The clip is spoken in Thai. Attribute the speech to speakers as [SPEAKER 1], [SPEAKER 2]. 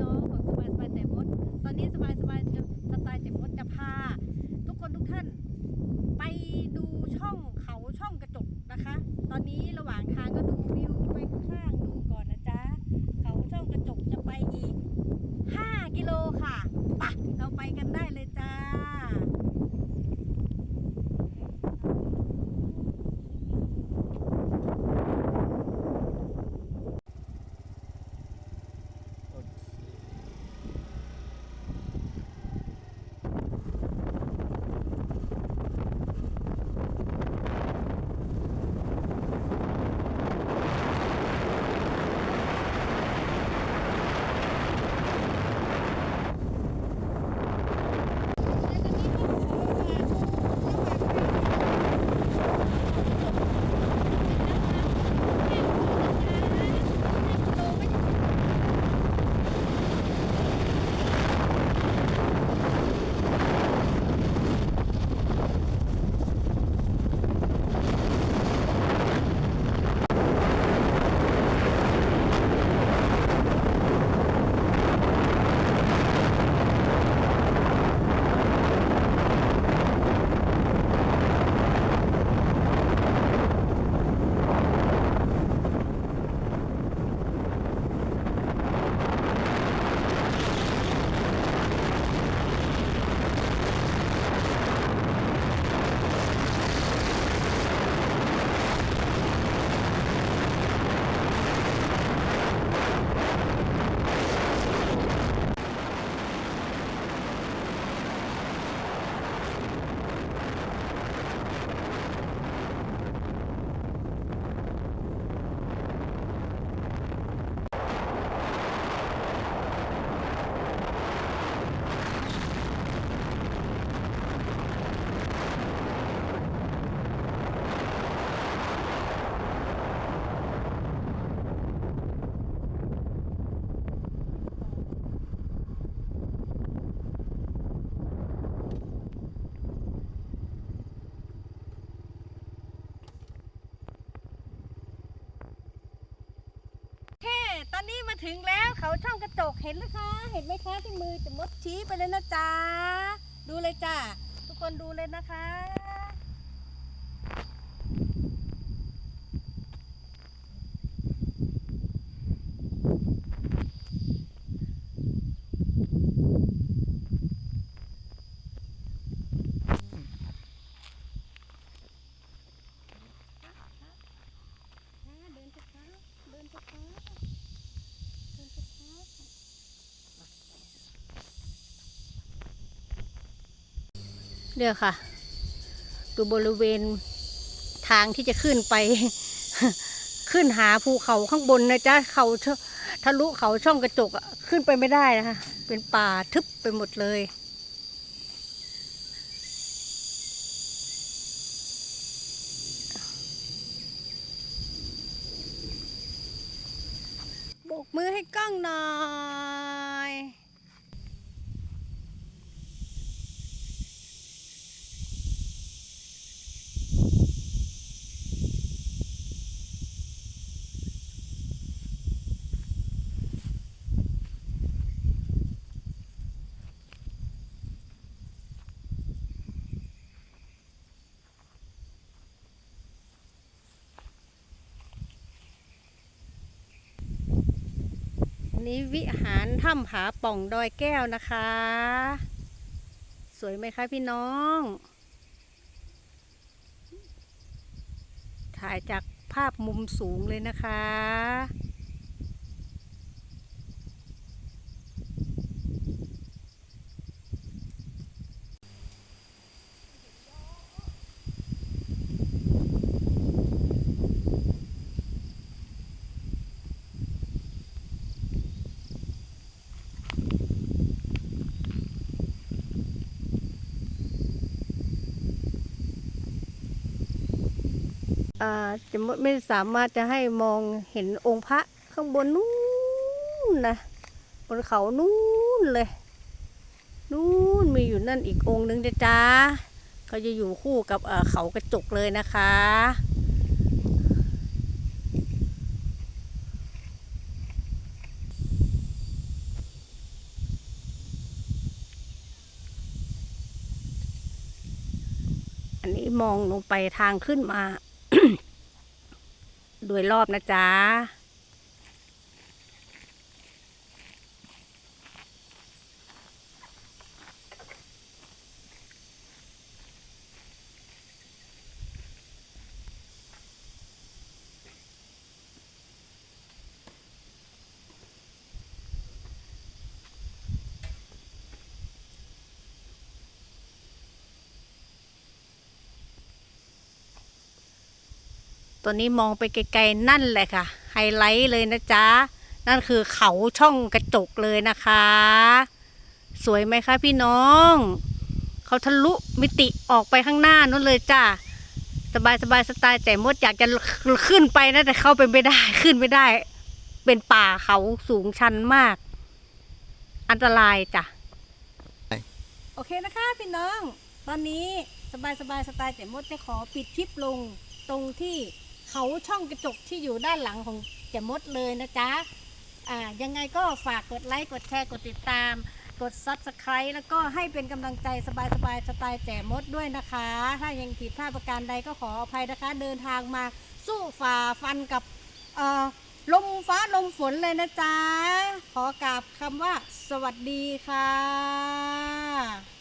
[SPEAKER 1] น้องของสบายสบายแต่มด ตอนนี้สบายสบายจะสไตล์แต่มดจะพา ทุกคนทุกท่าน ไปดูช่องเขา นี้มาถึงแล้วเขาช่องกระจกเห็นไหมคะ เห็นไหมคะที่มือจะมดชี้ไปเลยนะจ๊ะดูเลยจ้ะทุกคนดูเลยนะคะ เดินช้าๆเดินช้าๆเดินช้าๆ เดี๋ยวค่ะ ดูบริเวณทางที่จะขึ้นไป ขึ้นหาภูเขาข้างบนนะจ๊ะเขาทะลุเขาช่องกระจกอะขึ้นไปไม่ได้นะคะ เป็นป่าทึบไปหมดเลยโบกมือให้กล้องหน่อย อั นี้วิหารถ้ำผาป่องดอยแก้วนะคะ สวยไหมคะพี่น้อง ถ่ายจากภาพมุมสูงเลยนะคะ จะไม่สามารถจะให้มองเห็นองค์พระข้างบนนู้นนะบนเขานู้นเลยนู้นมีอยู่นั่นอีกองค์หนึ่งจ้าเขาจะอยู่คู่กับเขากระจกเลยนะคะอันนี้มองลงไปทางขึ้นมา โดยรอบนะจ๊ะ ตัวนี้มองไปไกลๆนั่นแหละค่ะ ไฮไลท์เลยนะจ๊ะ นั่นคือเขาช่องกระจกเลยนะคะ สวยไหมคะพี่น้อง เขาทะลุมิติออกไปข้างหน้านู้นเลยจ้าสบายสบายสไตล์แต่มดอยากจะขึ้นไปนะแต่เข้าไปไม่ได้ขึ้นไม่ได้ เป็นป่าเขาสูงชันมาก อันตรายจ้ะโอเคนะคะ พี่น้อง ตอนนี้สบายสบายสไตล์แต่มดจะขอปิดคลิปลงตรงที่ เขาช่องกระจกที่อยู่ด้านหลังของแจ่มดเลยนะจ๊ะอ่ายังไงก็ฝากกดไลค์กดแชร์กดติดตาม กด Subscribe แล้วก็ให้เป็นกำลังใจสบายสบายๆสไตล์แจ่มดด้วยนะคะ ถ้ายังผิดพลาดประการใดก็ขออภัยนะคะ เดินทางมาสู้ฝ่าฟันกับเอ่อลมฟ้าลมฝนเลยนะจ๊ะ ขอกราบคำว่าสวัสดีค่ะ